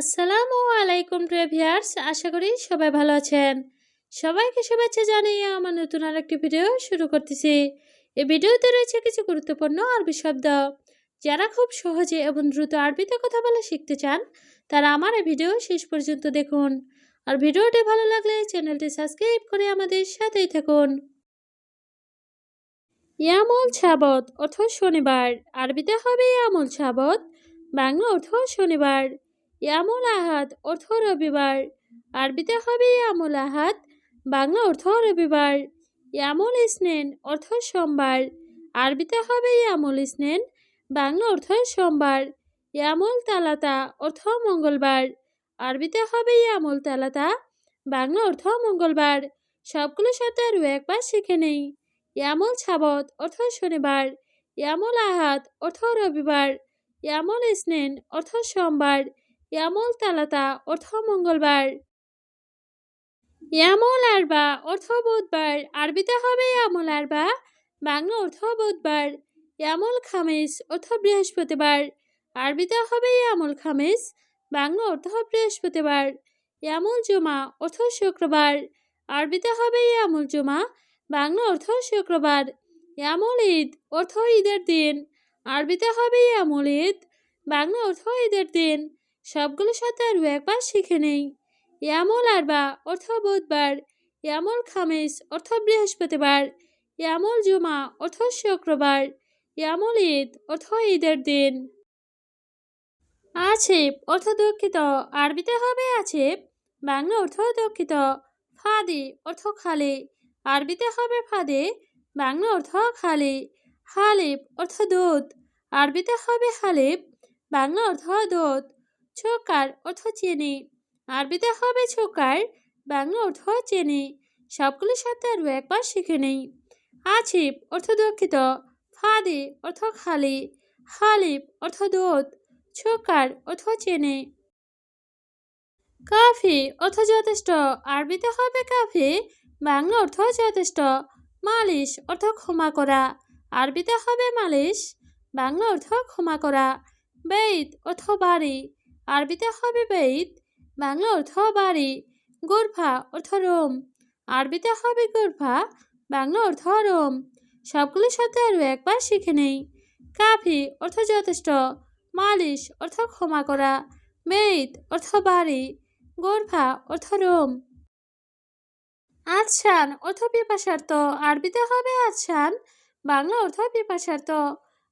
আসসালামু আলাইকুম প্রিভিয়ার্স আশা করি সবাই ভালো আছেন। সবাইকে শুভেচ্ছা জানিয়ে আমার নতুন আরেকটি ভিডিও শুরু করতেছি। এই ভিডিওতে রয়েছে কিছু গুরুত্বপূর্ণ আরবি শব্দ। যারা খুব সহজে এবং দ্রুত আরবিতে কথা বলা শিখতে চান, তারা আমার এই ভিডিও শেষ পর্যন্ত দেখুন। আর ভিডিওটি ভালো লাগলে চ্যানেলটি সাবস্ক্রাইব করে আমাদের সাথেই থাকুন। ইয়ামল ছাবত অর্থ শনিবার। আরবিতে হবে ইয়ামল ছাবত, বাংলা অর্থ শনিবার। ইয়ামুল আহাদ, অর্থ রবিবার। আরবিতে হবে ইয়ামুল আহাদ, বাংলা অর্থ রবিবার। ইয়ামুল ইসনেন অর্থ সোমবার। আরবিতে হবে ইয়ামুল ইসনেন বাংলা অর্থ সোমবার। ইয়ামুল তালাতা, অর্থ মঙ্গলবার। আরবিতে হবে ইয়ামুল তালাতা, বাংলা অর্থ মঙ্গলবার। সবগুলো শব্দ আরও একবার শিখে নেই। ইয়ামুল ছাবত অর্থ শনিবার। ইয়ামুল আহাদ, অর্থ রবিবার। ইয়ামুল ইসনেন অর্থ সোমবার। ইয়ামুল তালাতা অর্থ মঙ্গলবার। ইয়ামুল আরবা অর্থ বুধবার। আরবিতে হবে ইয়ামুল আরবা, বাংলা অর্থ বুধবার। ইয়ামুল খামিস অর্থ বৃহস্পতিবার। আরবিতে হবে ইয়ামুল খামিস, বাংলা অর্থ বৃহস্পতিবার। ইয়ামুল জুমা অর্থ শুক্রবার। আরবিতে হবে ইয়ামুল জুমা, বাংলা অর্থ শুক্রবার। ইয়ামুল ঈদ অর্থ ঈদের দিন। আরবিতে হবে ইয়ামুল ঈদ, বাংলা অর্থ ঈদের দিন। সবগুলো সাথে আরও একবার শিখে নেই। ইয়ামুল আরবা অর্থ বুধবার, ইয়ামুল খামিস অর্থ বৃহস্পতিবার, ইয়ামুল জুমা অর্থ শুক্রবার, ইয়ামুল ঈদ অর্থ ঈদের দিন। আছেপ অর্থ দুঃখিত, আরবিতে হবে আছেপ, বাংলা অর্থ দুঃখিত, ফাদি অর্থ খালি, আরবিতে হবে ফাদে, বাংলা অর্থ খালি হালিব অর্থ দুধ আরবিতে হবে হালিব বাংলা অর্থ দুধ ছোকার অর্থ চিনি। আরবিতে হবে ছোকার, বাংলা অর্থ চেনি। সবগুলোর সাথে আরও একবার শিখে নেই। আছিপ অর্থ দক্ষিত ফাদি অর্থ খালি। হালিব অর্থ দুধ ছোকার অর্থ চেনে। কাফি অর্থ যথেষ্ট। আরবিতে হবে কাফি, বাংলা অর্থ যথেষ্ট। মালিশ অর্থ ক্ষমা করা। আরবিতে হবে মালিশ, বাংলা অর্থ ক্ষমা করা। বেদ অর্থ বাড়ি। আরবিতে হবে বেদ বাংলা অর্থ বাড়ি গোরফা অর্থ রোম, আরবিতে হবে গোরফা বাংলা অর্থ রোম। সবগুলো সাথে আরও একবার শিখে নেই। কাফি অর্থ যথেষ্ট, মালিশ অর্থ ক্ষমা করা মেদ অর্থ বাড়ি গোরফা অর্থ রোম। আচ্ছান অর্থ পিপাসার্থ, আরবিতে হবে আচ্ছান, বাংলা অর্থ পিপাসার্থ,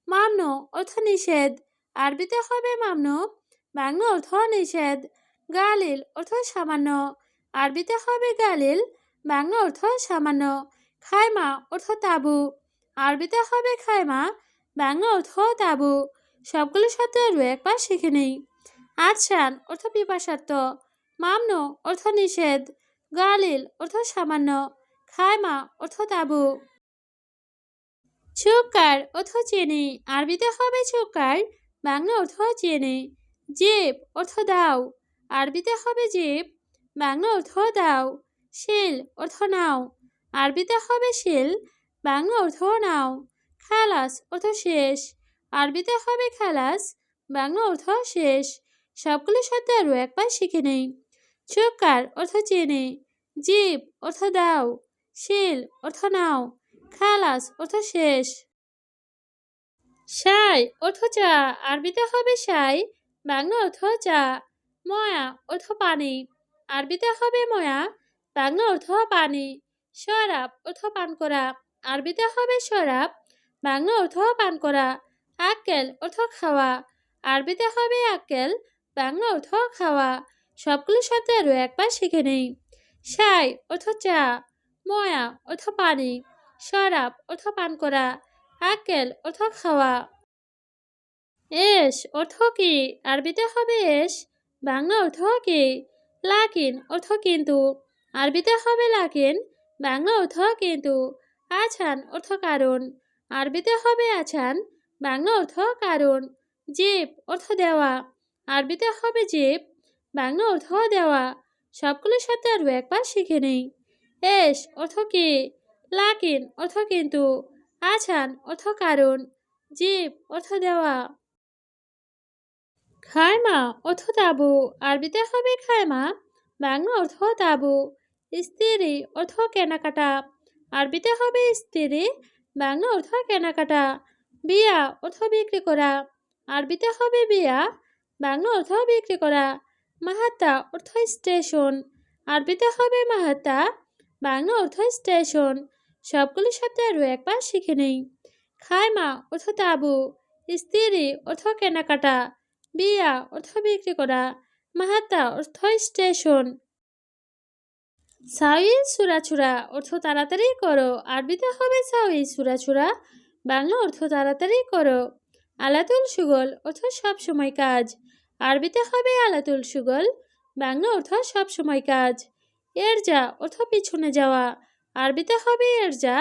মামন অর্থ নিষেধ, আরবিতে হবে মামন বাংলা অর্থ নিষেধ গালিল অর্থ সামান্য আরবিতে হবে গালিল, বাংলা অর্থ সামান্য খায়মা অর্থ তাবু আরবিতে হবে খায়মা বাংলা অর্থ তাবু সবগুলো সাথে আরও একবার শিখে নেই। আচ্ছান অর্থ পিপাসার্থ মামন অর্থ নিষেধ গালিল অর্থ সামান্য খায়মা অর্থ তাবু চোকার অর্থ চেনে আরবিতে হবে চোকার, বাংলা অর্থ চেনে জেব অর্থ দাও, আরবিতে হবে জেব, বাংলা অর্থ দাও শিল অর্থ নাও, আরবিতে হবে শিল বাংলা অর্থ নাও, খালাস অর্থ শেষ, আরবিতে হবে খালাস, বাংলা অর্থ শেষ, সবগুলো শব্দ আরও একবার শিখে নেই, চোকার অর্থ চেনে, জীব অর্থ দাও শিল অর্থ নাও, খালাস অর্থ শেষ। সাই অর্থ চা, আরবিতে হবে সাই বাংলা অর্থ চা। ময়া অর্থ পানি। আরবিতে হবে ময়া বাংলা অর্থ পানি। শরাব অর্থ পান করা। আরবিতে হবে শরাব বাংলা অর্থ পান করা। আক্কেল অর্থ খাওয়া। আরবিতে হবে আক্কেল বাংলা অর্থ খাওয়া। সবগুলো শব্দ আরও একবার শিখে নেই। সাই অর্থ চা। ময়া অর্থ পানি। শরাব অর্থ পান করা। আক্কেল অর্থ খাওয়া। এস, অর্থ কি? আরবিতে হবে এস, বাংলা অর্থ কি? লাকিন অর্থ কিন্তু। আরবিতে হবে লাকিন, বাংলা অর্থ কিন্তু। আছান অর্থ কারণ। আরবিতে হবে আছান, বাংলা অর্থ কারণ। জেব অর্থ দেওয়া। আরবিতে হবে জেব, বাংলা অর্থ দেওয়া। সবগুলোর সাথে আরও একবার শিখে নেই। এস অর্থ কি? লাকিন অর্থ কিন্তু। আছান অর্থ কারণ। জীব অর্থ দেওয়া। খায়মা অর্থ তাবু। আরবিতে হবে খায়মা, বাংলা অর্থ তাবু। স্ত্রী অর্থ কেনাকাটা। আরবিতে হবে স্ত্রী, বাংলা অর্থ কেনাকাটা। বিয়া অর্থ বিক্রি করা। আরবিতে হবে বিয়া, বাংলা অর্থ বিক্রি করা। মাহাত্তা অর্থ স্টেশন। আরবিতে হবে মাহাত্তা, বাংলা অর্থ স্টেশন। সবগুলো শব্দ আরও একবার শিখে নেই। খায়মা অর্থ তাবু। স্ত্রী অর্থ কেনাকাটা। বিয়া, অর্থ বিক্রি করা মাহাত্তা অর্থ স্টেশন। সাউই সুরাছুরা অর্থ তাড়াতাড়ি করো। আরবিতে হবে সাউই সুরাছুরা বাংলা অর্থ তাড়াতাড়ি করো। আলাতুল সুগল, অর্থ সব সময় কাজ। আরবিতে হবে আলাতুল সুগল, বাংলা অর্থ সব সময় কাজ। এর যা অর্থ পিছনে যাওয়া। আরবিতে হবে এর যা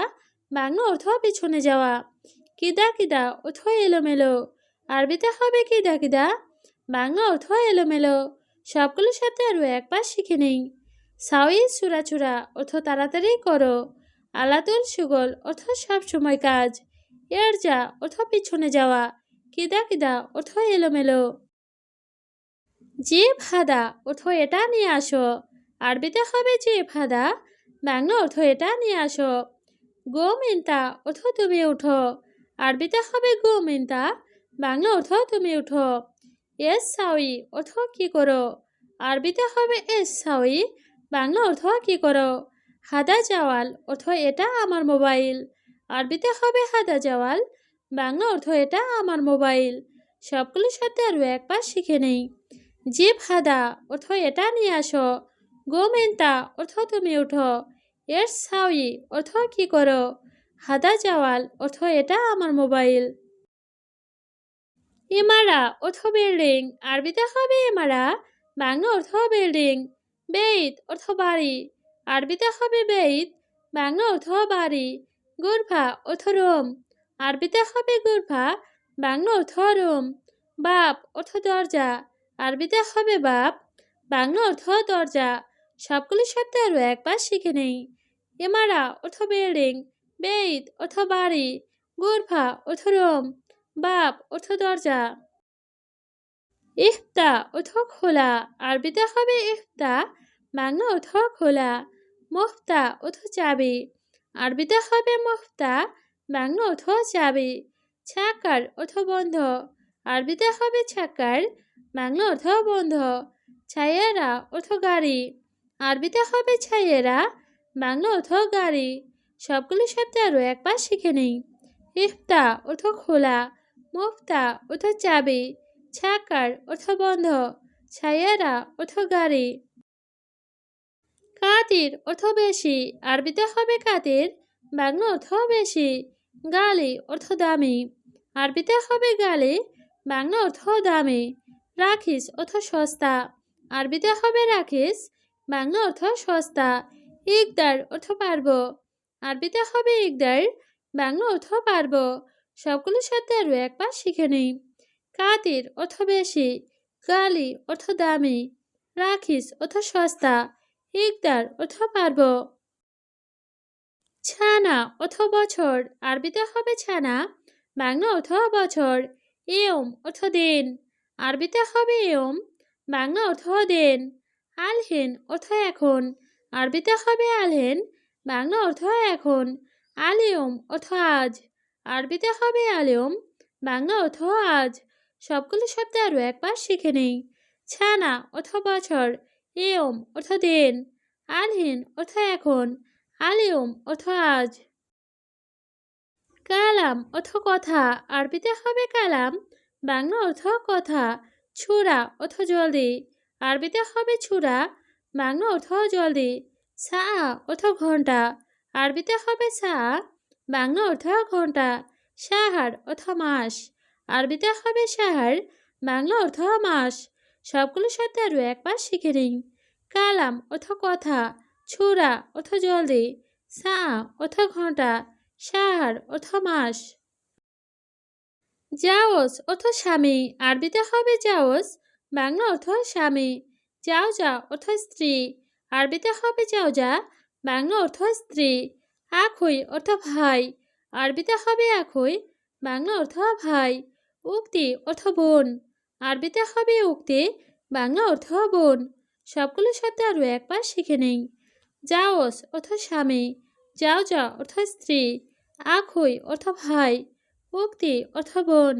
বাংলা অর্থ পিছনে যাওয়া। কিদা কিদা, অর্থ এলোমেলো। আরবিতে হবে কিদা কিদা বাংলা অর্থ এলোমেলো সবগুলো সাথে আরও একবার শিখে নেই। সাউই চূড়াচূড়া অর্থ তাড়াতাড়ি করো। আলাতুল সুগল, অর্থ সব সময় কাজ। এর যা, অর্থ পিছনে যাওয়া। কিদা কিদা, অর্থ এলোমেলো। যে ভাদা, অর্থ এটা নিয়ে আসো। আরবিতে হবে যে ভাদা বাংলা অর্থ এটা নিয়ে আসো। গো মিন্তা অর্থ তুমি উঠো। আরবিতে হবে গো মিন্তা বাংলা অর্থ তুমি উঠো। এস সাউই অর্থ কি করো? আরবিতে হবে এস সাউই বাংলা অর্থ কি করো? হাদা জাওয়াল, অর্থ এটা আমার মোবাইল। আরবিতে হবে হাদা জাওয়াল, বাংলা অর্থ এটা আমার মোবাইল। সবগুলোর সাথে আরও একবার শিখে নেই। জিপ হাদা, অর্থ এটা নিয়ে আসো। গোমেন্তা, অর্থ তুমি উঠো এর সাউই অর্থ কি করো? হাদা জাওয়াল, অর্থ এটা আমার মোবাইল। ইমারা অর্থ বিল্ডিং আরবিতে হবে ইমারা বাংলা অর্থ বিল্ডিং বেইত অর্থ বাড়ি। আরবিতে হবে বেইত বাংলা অর্থ বাড়ি। গুরফা অর্থ রোম। আরবিতে হবে গুরফা বাংলা অর্থ রোম। বাপ অর্থ দরজা। আরবিতে হবে বাপ বাংলা অর্থ দরজা। সবগুলি শব্দ আরও একবার শিখে নেই। এমারা অর্থ বিল্ডিং বেইত অর্থ বাড়ি। গুরফা অর্থ রোম। বাপ অর্থ দরজা। ইফতা অর্থ খোলা। আরবিতে হবে ইফতা। বাংলা অর্থ খোলা। মুফতা অর্থ চাবি। আরবিতে হবে মুফতা। বাংলা অর্থ চাবি। ছাকার অর্থ বন্ধ। আরবিতে হবে ছাকার। বাংলা অর্থ বন্ধ। ছায়েরা অর্থ গাড়ি। আরবিতে হবে ছায়েরা বাংলা অর্থ গাড়ি। সবগুলো শব্দ আরও একবার শিখে নেই। ইফতা অর্থ খোলা। মুফতা অর্থ চাবি, ছাকার অর্থ বন্ধ ছায়ারা অর্থ গাড়ি। কাতির অর্থ বেশি, আরবিতে হবে কাতির, বাংলা অর্থ বেশি, গালি অর্থ দামি। আরবিতে হবে গালি, বাংলা অর্থ দামি। রাখিস অর্থ সস্তা। আরবিতে হবে রাখিস, বাংলা অর্থ সস্তা। ইকদার অর্থ পারব। আরবিতে হবে ইকদার, বাংলা অর্থ পারব। সবগুলোর সাথে আরও একবার শিখে নিই। কাতির অর্থ বেশি? গালি অর্থ দামি? রাখিস অর্থ সস্তা? ইকদার অর্থ পারব? ছানা অথ বছর? আরবিতে হবে ছানা, বাংলা অর্থ বছর। এম অর্থ দিন। আরবিতে হবে এম বাংলা অর্থ দেন। আলহেন অর্থ এখন। আরবিতে হবে আলহেন, বাংলা অর্থ এখন। আলিয়ম অর্থ আজ। আরবিতে হবে আলিয়ম বাংলা অর্থ আজ। সবগুলো শব্দ আরও একবার শিখে নেই। ছানা অর্থ বছর এম অর্থ দেন, আলহিন অর্থ এখন আলিয়ম অর্থ আজ। কালাম অর্থ কথা, আরবিতে হবে কালাম, বাংলা অর্থ কথা, ছুরা অর্থ জলদি, আরবিতে হবে ছুরা, বাংলা অর্থ জলদি সা অর্থ ঘণ্টা, আরবিতে হবে সা বাংলা অর্থ ঘণ্টা, সাহার অর্থ মাস, আরবিতে হবে সাহার, বাংলা অর্থ মাস। সবগুলোর সাথে আরও একবার শিখে নিই কালাম অর্থ কথা, ছুরা অর্থ জলদি, সা অর্থ ঘণ্টা, সাহার অর্থ মাস। জাওস অর্থ স্বামী, আরবিতে হবে জাওস, বাংলা অর্থ স্বামী যাও যা অর্থ স্ত্রী, আরবিতে হবে যাও যা বাংলা অর্থ স্ত্রী। আখই অর্থ ভাই, আরবিতে হবে আখই, বাংলা অর্থ ভাই, উক্তি অর্থ বোন, আরবিতে হবে উক্তি, বাংলা অর্থ বোন। সবগুলো শব্দ আরও একবার শিখে নেই। যাওস অর্থ স্বামী যাও যা অর্থ স্ত্রী, আখই অর্থ ভাই, উক্তি অর্থ বোন।